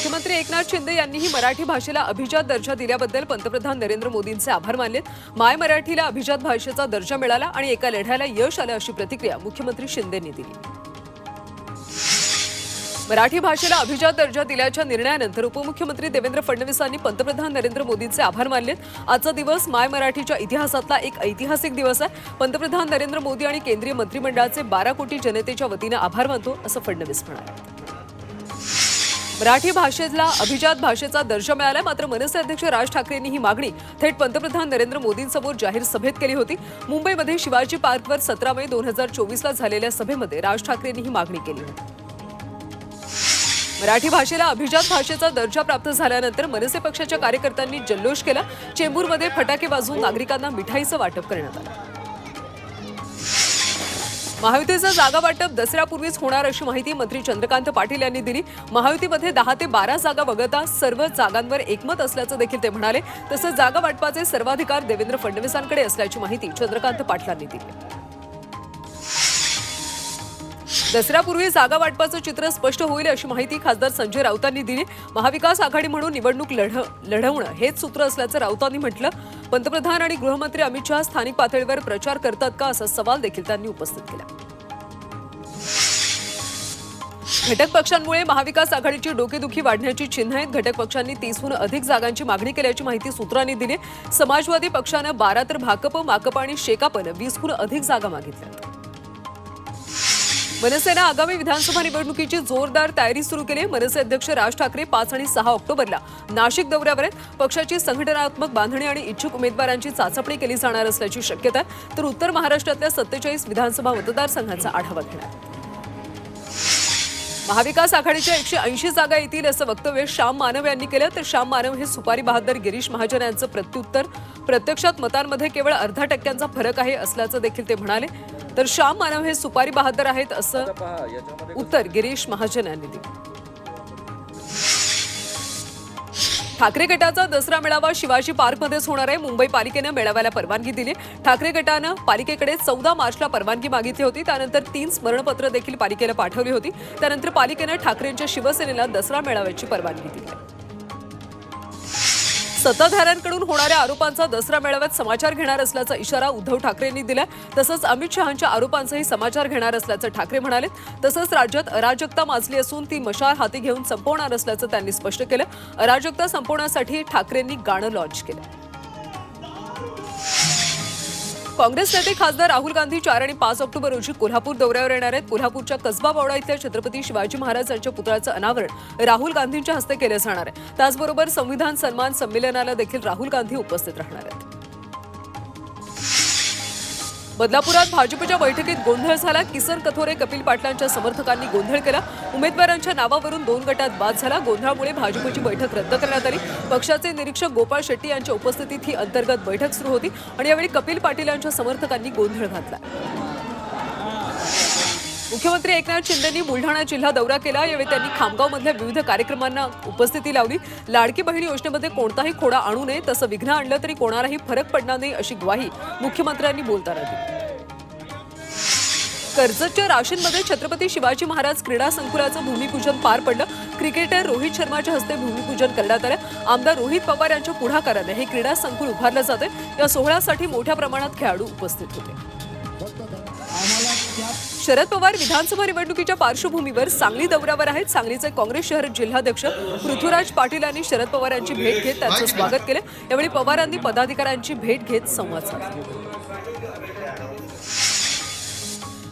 मुख्यमंत्री एकनाथ शिंदे यांनीही मराठी भाषेला अभिजात दर्जा दिल्याबद्दल पंतप्रधान नरेंद्र मोदींचे आभार मानलेत. माय मराठीला अभिजात भाषेचा दर्जा मिळाला आणि एका लढ्याला यश आलं अशी प्रतिक्रिया मुख्यमंत्री शिंदेंनी दिली. मराठी भाषेला अभिजात दर्जा दिल्याच्या निर्णयानंतर उपमुख्यमंत्री देवेंद्र फडणवीसांनी पंतप्रधान नरेंद्र मोदींचे आभार मानलेत. आजचा दिवस माय मराठीच्या इतिहासातला एक ऐतिहासिक दिवस आहे. पंतप्रधान नरेंद्र मोदी आणि केंद्रीय मंत्रिमंडळाचे बारा कोटी जनतेच्या वतीनं आभार मानतो असं फडणवीस म्हणाले. मराठी भाषेला अभिजात भाषेचा दर्जा मिळाला. मात्र मनसे अध्यक्ष राज ठाकरेंनी ही मागणी थेट पंतप्रधान नरेंद्र मोदींसमोर जाहीर सभेत केली होती. मुंबईमध्ये शिवाजी पार्कवर सतरा मे दोन हजार चोवीसला झालेल्या सभेमध्ये राज ठाकरेंनी ही मागणी केली होती. मराठी भाषेला अभिजात भाषेचा दर्जा प्राप्त झाल्यानंतर मनसे पक्षाच्या कार्यकर्त्यांनी जल्लोष केला. चेंबूरमध्ये फटाके वाजवून नागरिकांना मिठाईचं वाटप करण्यात आलं. महायुतीचं जागा वाटप दसऱ्यापूर्वीच होणार अशी माहिती मंत्री चंद्रकांत पाटील यांनी दिली. महायुतीमध्ये दहा ते बारा जागा वगळता सर्व जागांवर एकमत असल्याचं देखील ते म्हणाले. तसंच जागा वाटपाचे सर्वाधिकार देवेंद्र फडणवीसांकडे असल्याची माहिती चंद्रकांत पाटलांनी दिली. दसऱ्यापूर्वी जागा वाटपाचं चित्र स्पष्ट होईल अशी माहिती खासदार संजय राऊतांनी दिली. महाविकास आघाडी म्हणून निवडणूक लढ लढवणं हेच सूत्र असल्याचं राऊतांनी म्हटलं. पंतप्रधान आणि गृहमंत्री अमित शहा स्थानिक पातळीवर प्रचार करतात का असा सवाल देखील त्यांनी उपस्थित केला. घटक पक्षांमुळे महाविकास आघाडीची डोकेदुखी वाढण्याची चिन्ह आहेत. घटक पक्षांनी तीसहून अधिक जागांची मागणी केल्याची माहिती सूत्रांनी दिली. समाजवादी पक्षानं बारा तर भाकप माकप आणि शेकापनं वीसहून अधिक जागा मागितल्या. मनसेनं आगामी विधानसभा निवडणुकीची जोरदार तयारी सुरू केली. मनसे अध्यक्ष राज ठाकरे पाच आणि सहा ऑक्टोबरला नाशिक दौऱ्यावर आहेत पक्षाची संघटनात्मक बांधणी आणि इच्छुक उमेदवारांची चाचपणी केली जाणार असल्याची शक्यता तर उत्तर महाराष्ट्रातल्या सत्तेचाळीस विधानसभा मतदारसंघांचा आढावा घेणार. महाविकास आघाडीच्या एकशे ऐंशी जागा येतील असं वक्तव्य श्याम मानव यांनी केलं. तर श्याम मानव हे सुपारी बहादर गिरीश महाजन यांचं प्रत्युत्तर. प्रत्यक्षात मतांमध्ये केवळ अर्धा टक्क्यांचा फरक आहे असल्याचं देखील ते म्हणाले. तर श्याम मानव हे सुपारी बहादर आहेत असं उत्तर गिरीश महाजन यांनी दिलं. ठाकरे गटाचा दसरा मेळावा शिवाजी पार्कमध्येच होणार आहे. मुंबई पालिकेनं मेळाव्याला परवानगी दिली. ठाकरे गटानं पालिकेकडे चौदा मार्चला परवानगी मागितली होती. त्यानंतर तीन स्मरणपत्र देखील पालिकेला पाठवली होती. त्यानंतर पालिकेनं ठाकरेंच्या शिवसेनेला दसरा मेळाव्याची परवानगी दिली. सत्ताधाऱ्यांकडून होणाऱ्या आरोपांचा दसरा मेळाव्यात समाचार घेणार असल्याचा इशारा उद्धव ठाकरेंनी दिला तसंच अमित शहांच्या आरोपांचाही समाचार घेणार असल्याचं ठाकरे म्हणाले तसंच राज्यात अराजकता माजली असून ती मशाल हाती घेऊन संपवणार असल्याचं त्यांनी स्पष्ट केलं. अराजकता संपवण्यासाठी ठाकरेंनी गाणं लॉन्च केलं. काँग्रेस नेते खासदार राहुल गांधी चार आणि पाच ऑक्टोबर रोजी कोल्हापूर दौऱ्यावर येणार आहेत. कोल्हापूरच्या कसबा बावडा इथल्या छत्रपती शिवाजी महाराज यांच्या पुतळ्याचं अनावरण राहुल गांधींच्या हस्ते केलं जाणार आहे. त्याचबरोबर संविधान सन्मान संमेलनाला देखील राहुल गांधी उपस्थित राहणार आहेत. बदलापुरात भाजपच्या बैठकीत गोंधळ झाला. किसन कथोरे कपिल पाटलांच्या समर्थकांनी गोंधळ केला. उमेदवारांच्या नावावरून दोन गटात बाद झाला. गोंधळामुळे भाजपची बैठक रद्द करण्यात आली. पक्षाचे निरीक्षक गोपाळ शेट्टी यांच्या उपस्थितीत ही अंतर्गत बैठक सुरू होती आणि यावेळी कपिल पाटील यांच्या समर्थकांनी गोंधळ घातला. मुख्यमंत्री एकनाथ शिंदेंनी बुलढाणा जिल्हा दौरा केला. यावेळी त्यांनी खामगावमधल्या विविध कार्यक्रमांना उपस्थिती लावली. लाडकी बहीण योजनेमध्ये कोणताही खोडा आणू नये तसं विघ्न आणलं तरी कोणालाही फरक पडणार नाही अशी ग्वाही मुख्यमंत्र्यांनी बोलताना दिली. कर्जतच्या राशींमध्ये छत्रपती शिवाजी महाराज क्रीडा संकुलाचं भूमिपूजन पार पडलं. क्रिकेटर रोहित शर्माच्या हस्ते भूमिपूजन करण्यात आलं. आमदार रोहित पवार यांच्या पुढाकाराने हे क्रीडा संकुल उभारलं जाते या सोहळ्यासाठी मोठ्या प्रमाणात खेळाडू उपस्थित होते. शरद पवार विधानसभा निवडणुकीच्या पार्श्वभूमीवर सांगली दौऱ्यावर आहेत. सांगलीचे काँग्रेस शहर जिल्हाध्यक्ष पृथ्वीराज पाटील यांनी शरद पवार यांची भेट घेत त्यांचं स्वागत केलं. यावेळी पवारांनी पदाधिकाऱ्यांची भेट घेत संवाद साधला.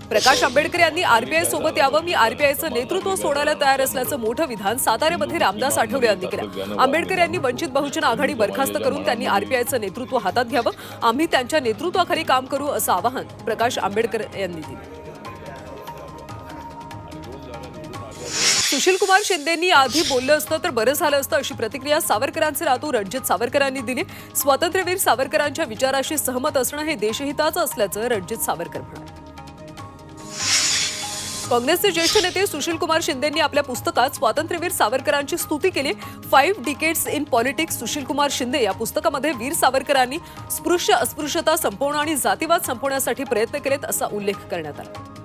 प्रकाश आंबेडकर यांनी आरबीआय सोबत यावं. मी आरबीआयचं नेतृत्व सोडायला तयार असल्याचं मोठं विधान साताऱ्यामध्ये रामदास आठवले यांनी केलं. आंबेडकर यांनी वंचित बहुजन आघाडी बरखास्त करून त्यांनी आरबीआयचं नेतृत्व हातात घ्यावं. आम्ही त्यांच्या नेतृत्वाखाली काम करू असं आवाहन प्रकाश आंबेडकर यांनी दिलं. सुशील कुमार शिंदेंनी आधी बोललं असतं तर बरं झालं असतं अशी प्रतिक्रिया सावरकरांचे नातू रणजित सावरकरांनी दिली. स्वातंत्र्यवीर सावरकरांच्या विचाराशी सहमत असणं हे देशहिताचं असल्याचं रणजित सावरकर म्हणाले. काँग्रेसचे ज्येष्ठ नेते सुशील कुमार शिंदेंनी आपल्या पुस्तकात स्वातंत्र्यवीर सावरकरांची स्तुती केली. Five decades in politics Sushil Kumar Shinde या पुस्तकामध्ये वीर सावरकरांनी स्पृश्य अस्पृश्यता संपवणं आणि जातीवाद संपवण्यासाठी प्रयत्न केलेत असा उल्लेख करण्यात आला.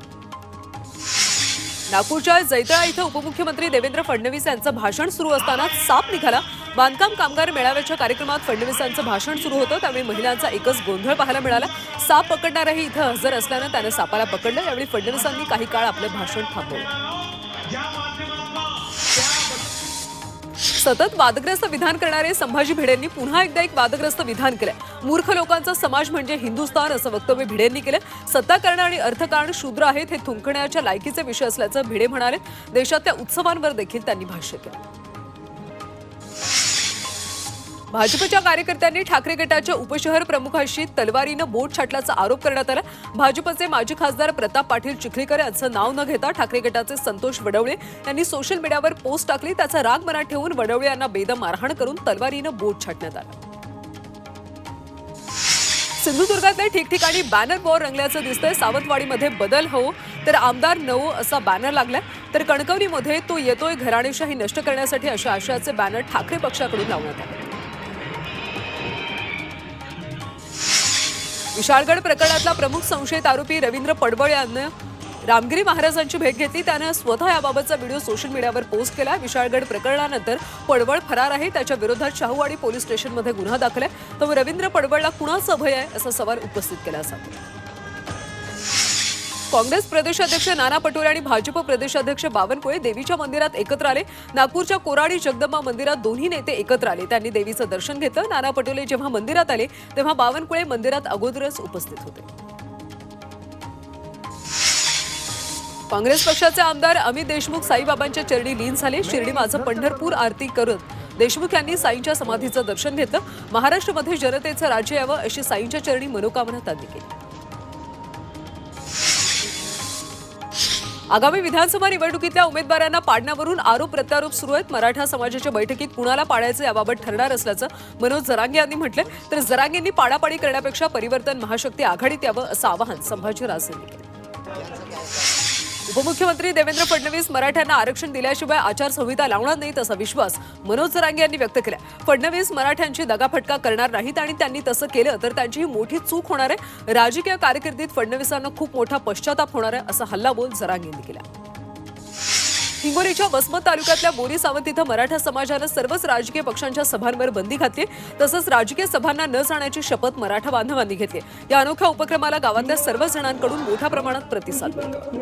नागपूरच्या जैतळा इथं उपमुख्यमंत्री देवेंद्र फडणवीस यांचं भाषण सुरू असताना साप निघाला. बांधकाम कामगार मेळाव्याच्या कार्यक्रमात फडणवीसांचं भाषण सुरू होतं त्यावेळी महिलांचा एकच गोंधळ पाहायला मिळाला. साप पकडणाराही इथं हजर असल्यानं त्यानं सापाला पकडलं यावेळी फडणवीसांनी काही काळ आपलं भाषण थांबवलं. सतत वादग्रस्त विधान करणारे संभाजी भिडेंनी पुन्हा एकदा एक वादग्रस्त विधान केलंय. मूर्ख लोकांचा समाज म्हणजे हिंदुस्थान असं वक्तव्य भिडेंनी केलं सत्ताकारण आणि अर्थकारण शूद्र आहेत हे थुंकण्याच्या लायकीचे विषय असल्याचं भिडे म्हणाले. देशातल्या उत्सवांवर देखील त्यांनी भाष्य केलं. भाजपच्या कार्यकर्त्यांनी ठाकरे गटाच्या उपशहर प्रमुखाशी तलवारीनं बोट छाटल्याचा आरोप करण्यात आला. भाजपचे माजी खासदार प्रताप पाटील चिखलीकर यांचं नाव न घेता ठाकरे गटाचे संतोष वडवळे यांनी सोशल मीडियावर पोस्ट टाकली. त्याचा राग मनात ठेवून वडवळे यांना बेदम मारहाण करून तलवारीनं बोट छाटण्यात आलं. सिंधुदुर्गातले ठिकठिकाणी बॅनर वॉर रंगल्याचं दिसतंय. सावंतवाडीमध्ये बदल हो तर आमदार नवो असा बॅनर लागलाय. तर कणकवलीमध्ये तो येतोय. घराणेशाही नष्ट करण्यासाठी अशा आशयाचे बॅनर ठाकरे पक्षाकडून लावण्यात आले. विशाळगड प्रकरणातला प्रमुख संशयित आरोपी रवींद्र पडवळ यानं रामगिरी महाराजांची भेट घेतली. त्यानं स्वतः याबाबतचा व्हिडिओ सोशल मीडियावर पोस्ट केला. विशाळगड प्रकरणानंतर पडवळ फरार आहे. त्याच्या विरोधात शाहूवाडी पोलीस स्टेशनमध्ये गुन्हा दाखल आहे. तर रवींद्र पडवळला कुणाचं भय आहे? असा सवाल उपस्थित केला जातो. काँग्रेस प्रदेशाध्यक्ष नाना पटोले आणि भाजप प्रदेशाध्यक्ष बावनकुळे देवीच्या मंदिरात एकत्र आले. नागपूरच्या कोराडी जगदंबा मंदिरात दोन्ही नेते एकत्र आले. त्यांनी देवीचं दर्शन घेतलं. नाना पटोले जेव्हा मंदिरात आले तेव्हा बावनकुळे मंदिरात अगोदरच उपस्थित होते. काँग्रेस पक्षाचे आमदार अमित देशमुख साईबाबांच्या चरणी लीन झाले. शिर्डी माझं पंढरपूर आरती करत देशमुख यांनी साईंच्या समाधीचं दर्शन घेतलं. महाराष्ट्रामध्ये जनतेचं राज्य यावं अशी साईंच्या चरणी मनोकामना त्यांनी केली. आगामी विधानसभा निवडणुकीतल्या उमेदवारांना पाडण्यावरून आरोप प्रत्यारोप सुरू आहेत. मराठा समाजाच्या बैठकीत कुणाला पाडायचं याबाबत ठरणार असल्याचं मनोज जरांगे यांनी म्हटलंय. तर जरांगेंनी पाडापाडी करण्यापेक्षा परिवर्तन महाशक्ती आघाडीत यावं असं आवाहन संभाजीराजे यांनी केलं. उपमुख्यमंत्री देवेंद्र फडणवीस मराठ्यांना आरक्षण दिल्याशिवाय आचारसंहिता लावणार नाहीत असा विश्वास मनोज जरांगे यांनी व्यक्त केला फडणवीस मराठ्यांची दगाफटका करणार नाहीत आणि त्यांनी तसं केलं तर त्यांची ही मोठी चूक होणार आहे. राजकीय कारकिर्दीत फडणवीसांना खूप मोठा पश्चाताप होणार आहे असा हल्लाबोल जरांगे यांनी केला हिंगोलीच्या वसमत तालुक्यातल्या बोरी सावंत इथं मराठा समाजानं सर्वच राजकीय पक्षांच्या सभांवर बंदी घातली. तसंच राजकीय सभांना न जाण्याची शपथ मराठा बांधवांनी घेतली. या अनोख्या उपक्रमाला गावातल्या सर्वच जणांकडून मोठ्या प्रमाणात प्रतिसाद मिळतो.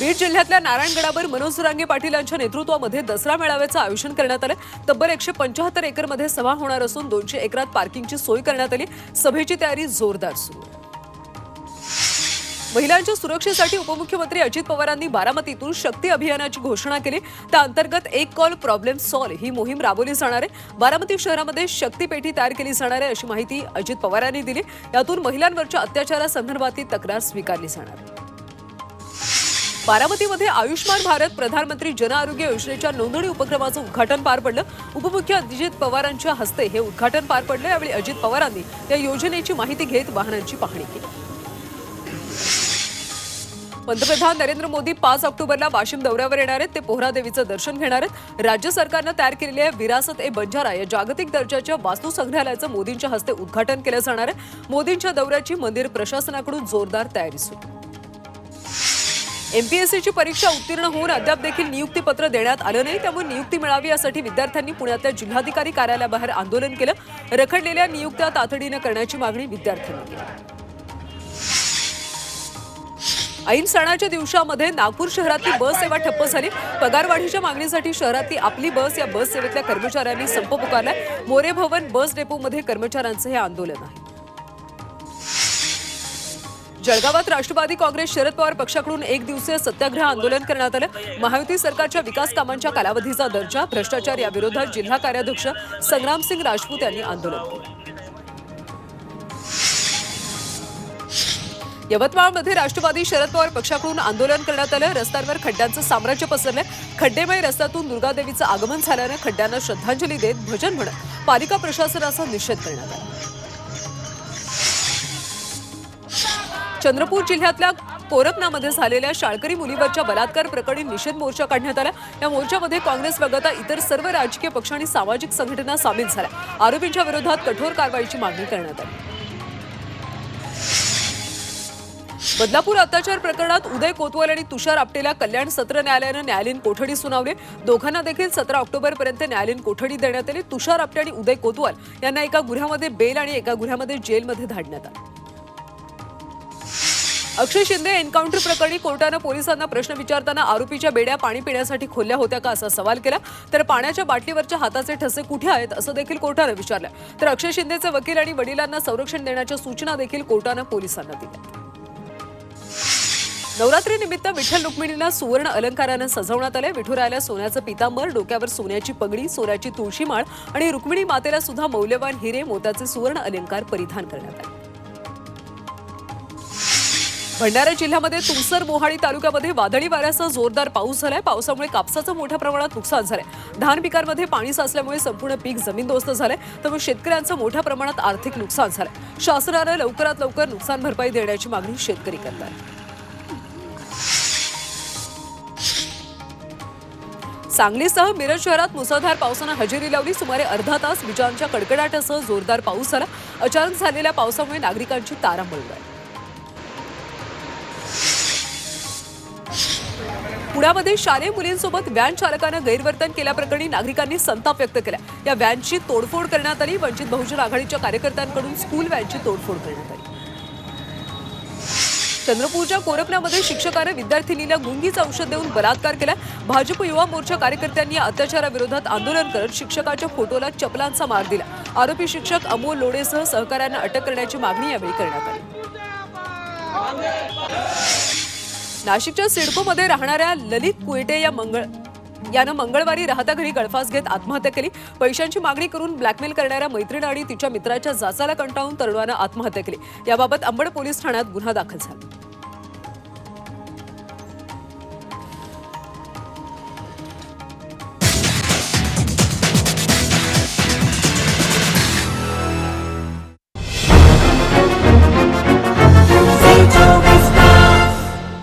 बीड जिल्ह्यातल्या नारायणगडावर मनोज रांगे पाटील यांच्या नेतृत्वामध्ये दसरा मेळाव्याचं आयोजन करण्यात आलं. तब्बल एकशे पंचाहत्तर एकरमध्ये सभा होणार असून दोनशे एकरात पार्किंगची सोय करण्यात आली. सभेची तयारी जोरदार सुरू. महिलांच्या सुरक्षेसाठी उपमुख्यमंत्री अजित पवारांनी बारामतीतून शक्ती अभियानाची घोषणा केली. त्या अंतर्गत एक कॉल प्रॉब्लेम सॉल्व ही मोहीम राबवली जाणार आहे. बारामती शहरामध्ये शक्ती पेठी तयार केली जाणार आहे अशी माहिती अजित पवारांनी दिली. यातून महिलांवरच्या अत्याचारासंदर्भातली तक्रार स्वीकारली जाणार आहे. बारामतीमध्ये आयुष्मान भारत प्रधानमंत्री जन आरोग्य योजनेच्या नोंदणी उपक्रमाचं उद्घाटन पार पडलं. उपमुख्य अजित पवारांच्या हस्ते हे उद्घाटन पार पडलं. यावेळी अजित पवारांनी या योजनेची माहिती घेत वाहनांची पाहणी केली. पंतप्रधान नरेंद्र मोदी पाच ऑक्टोबरला वाशिम दौऱ्यावर येणार आहेत. ते पोहरादेवीचं दर्शन घेणार आहेत. राज्य सरकारनं तयार केलेल्या विरासत ए बंजारा. या जागतिक दर्जाच्या वास्तू संग्रहालयाचं मोदींच्या हस्ते उद्घाटन केलं जाणार आहे. मोदींच्या दौऱ्याची मंदिर प्रशासनाकडून जोरदार तयारी सुरू. एमपीएससीची परीक्षा उत्तीर्ण होऊन अद्याप देखील नियुक्तीपत्र देण्यात आलं नाही. त्यामुळे नियुक्ती मिळावी यासाठी विद्यार्थ्यांनी पुण्यातल्या जिल्हाधिकारी कार्यालयाबाहेर आंदोलन केलं. रखडलेल्या नियुक्त्या तातडीनं करण्याची मागणी विद्यार्थ्यांनी केली. ऐन सणाच्या दिवसामध्ये नागपूर शहरातली बस सेवा ठप्प झाली. पगारवाढीच्या मागणीसाठी शहरातली आपली बस या बस सेवेतल्या कर्मचाऱ्यांनी संप पुकारलाय. मोरे भवन बस डेपोमध्ये कर्मचाऱ्यांचं हे आंदोलन आहे. जळगावात राष्ट्रवादी काँग्रेस शरद पवार पक्षाकडून एक दिवसीय सत्याग्रह आंदोलन करण्यात आलं. महायुती सरकारच्या विकास कामांच्या कालावधीचा दर्जा भ्रष्टाचार या विरोधात जिल्हा कार्याध्यक्ष संग्रामसिंग राजपूत यांनी आंदोलन केलं. यवतमाळमध्ये राष्ट्रवादी शरद पवार पक्षाकडून आंदोलन करण्यात आलं. रस्त्यांवर खड्ड्यांचं साम्राज्य पसरलंय खड्डेमय रस्त्यातून दुर्गादेवीचं आगमन झाल्यानं खड्ड्यांना श्रद्धांजली देत भजन म्हणत पालिका प्रशासनाचा निषेध करण्यात आला. चंद्रपूर जिल्ह्यातल्या कोरपनामध्ये झालेल्या शाळकरी मुलीवरच्या बलात्कार प्रकरणी निषेध मोर्चा काढण्यात आला. या मोर्चामध्ये काँग्रेस वगळता इतर सर्व राजकीय पक्ष आणि सामाजिक संघटना सामील झाल्या. आरोपींच्या विरोधात कठोर कारवाईची मागणी करण्यात आली. बदलापूर अत्याचार प्रकरणात उदय कोतवाल आणि तुषार आपटेला कल्याण सत्र न्यायालयानं न्यायालयीन कोठडी सुनावली. दोघांना देखील सतरा ऑक्टोबरपर्यंत न्यायालयीन कोठडी देण्यात आली. तुषार आपटे आणि उदय कोतवाल यांना एका गुन्ह्यामध्ये बेल आणि एका गुन्ह्यामध्ये जेलमध्ये धाडण्यात आलं. अक्षय शिंदे एन्काउंटर प्रकरणी कोर्टानं पोलिसांना प्रश्न विचारताना आरोपीच्या बेड्या पाणी पिण्यासाठी खोलल्या होत्या का असा सवाल केला. तर पाण्याच्या बाटलीवरच्या हाताचे ठसे कुठे आहेत असं देखील कोर्टानं विचारलं. तर अक्षय शिंदेचे वकील आणि वडिलांना संरक्षण देण्याच्या सूचना देखील कोर्टानं पोलिसांना दिल्या. नवरात्री निमित्त विठ्ठल रुक्मिणीला सुवर्ण अलंकारानं सजवण्यात आलंय. विठुरायाला सोन्याचं पितांबर डोक्यावर सोन्याची पगडी सोन्याची तुळशीमाळ आणि रुक्मिणी मातेला सुद्धा मौल्यवान हिरे मोत्याचे सुवर्ण अलंकार परिधान करण्यात आले. भंडारा जिल्ह्यामध्ये तुमसर मोहाडी तालुक्यामध्ये वादळी वाऱ्यासह जोरदार पाऊस झालाय. पावसामुळे कापसाचं मोठ्या प्रमाणात नुकसान झालंय. धान पिकांमध्ये पाणी साचल्यामुळे संपूर्ण पीक जमीनदोस्त झालंय. त्यामुळे शेतकऱ्यांचं मोठ्या प्रमाणात आर्थिक नुकसान झालंय. शासनानं लवकरात लवकर नुकसान भरपाई देण्याची मागणी शेतकरी करतात सांगलीसह मिरज शहरात मुसळधार पावसानं हजेरी लावली. सुमारे अर्धा तास विजांच्या कडकडाटासह जोरदार पाऊस झाला. अचानक झालेल्या पावसामुळे नागरिकांची तारांबळ आहे पुण्यामध्ये शालेय मुलींसोबत व्हॅन चालकानं गैरवर्तन केल्याप्रकरणी नागरिकांनी संताप व्यक्त केला. या व्हॅनची तोडफोड करण्यात आली. वंचित बहुजन आघाडीच्या कार्यकर्त्यांकडून स्कूल व्हॅनची तोडफोड करण्यात आली. चंद्रपूरच्या कोरपण्यामध्ये शिक्षकाने विद्यार्थिनीला गुंगीचं औषध देऊन बलात्कार केला. भाजप युवा मोर्चा कार्यकर्त्यांनी अत्याचाराविरोधात आंदोलन करत शिक्षकाच्या फोटोला चपलांचा मार दिला. आरोपी शिक्षक अमोल लोडेसह सहकाऱ्यांना अटक करण्याची मागणी यावेळी करण्यात आली. नाशिकच्या सिडकोमध्ये राहणाऱ्या ललित कुयटे या मंगळ यानं मंगळवारी राहता घरी गळफास घेत आत्महत्या केली. पैशांची मागणी करून ब्लॅकमेल करणाऱ्या मैत्रीण आणि तिच्या मित्राच्या जाचाला कंटाळून तरुणानं आत्महत्या केली. याबाबत अंबड पोलीस ठाण्यात गुन्हा दाखल झाला.